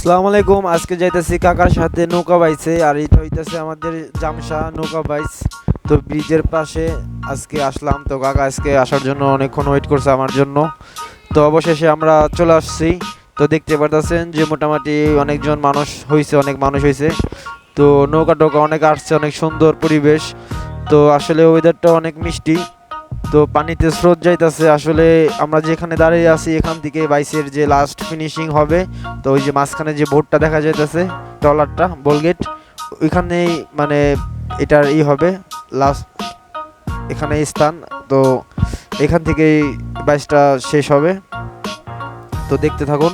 আসসালামু আলাইকুম। আজকে যাইতেছি কাকার সাথে নৌকা বাইছে, আর এটা হইতেছে আমাদের জামসা নৌকা বাইস। তো ব্রিজের পাশে আজকে আসলাম। তো কাকা আজকে আসার জন্য অনেকক্ষণ ওয়েট করছে আমার জন্য। তো অবশেষে আমরা চলে আসছি। তো দেখতে পারতেছেন যে মোটামুটি অনেকজন মানুষ হয়েছে অনেক মানুষ হয়েছে তো নৌকা টোকা অনেক আসছে, অনেক সুন্দর পরিবেশ। তো আসলে ওয়েদারটা অনেক মিষ্টি। তো পানিতে স্রোত যাইতেছে, আসলে আমরা যেখানে দাঁড়িয়ে আছি এখান থেকে বাইসের যে লাস্ট ফিনিশিং হবে, তো ওই যে মাঝখানে যে বোটটা দেখা যাইতেছে, ট্রলারটা বোলগেট ওইখানেই মানে এটার ই হবে লাস্ট এখানে স্থান, তো এখান থেকেই বাইসটা শেষ হবে। তো দেখতে থাকুন।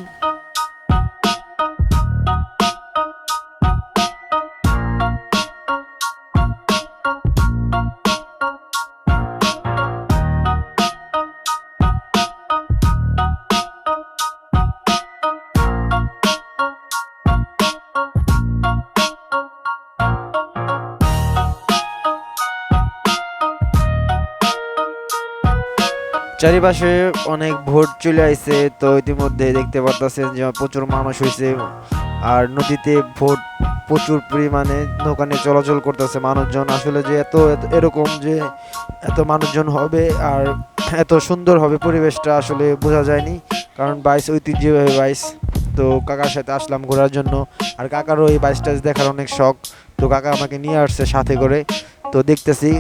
চারিপাশে অনেক ভোট চলে আইছে, তো ইতিমধ্যে দেখতে পারতেছেন যে প্রচুর মানুষ হয়েছে আর নদীতে ভোট প্রচুর পরিমাণে নৌকানে চলাচল করতেছে মানুষজন। আসলে যে এত এরকম যে এত মানুষজন হবে আর এত সুন্দর হবে পরিবেশটা আসলে বোঝা যায়নি। কারণ বাইস ঐতিহ্যবাহী বাইস তো কাকার সাথে আসলাম ঘোরার জন্য। আর কাকারও এই বাইশটা দেখার অনেক শখ। তো কাকা আমাকে নিয়ে আসছে সাথে করে। তো দেখতেছি,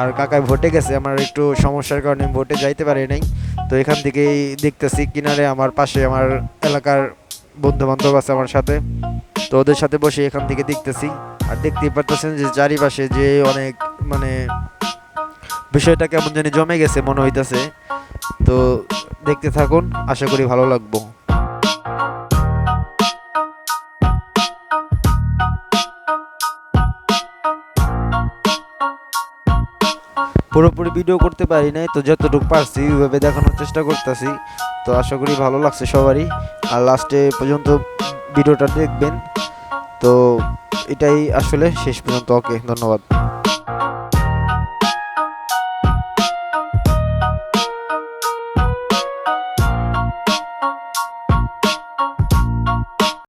আর কাকায় ভোটে গেছে, আমার একটু সমস্যার কারণে ভোটে যাইতে পারি নাই। তো এখান থেকেই দেখতেছি কিনারে আমার পাশে আমার এলাকার বন্ধু বান্ধব আছে আমার সাথে। তো ওদের সাথে বসে এখান থেকে দেখতেছি। আর দেখতেই পারতেছেন যে চারিপাশে যে অনেক মানে বিষয়টা কেমন জানি জমে গেছে, মনে হইতেছে। তো দেখতে থাকুন, আশা করি ভালো লাগবো। পুরোপুরি ভিডিও করতে পারি নাই, তো যতটুকু পারছি ওইভাবে দেখানোর চেষ্টা করতেছি। তো আশা করি ভালো লাগছে সবারই। আর লাস্টে পর্যন্ত ভিডিওটা দেখবেন। তো এটাই আসলে শেষ পর্যন্ত। ওকে ধন্যবাদ।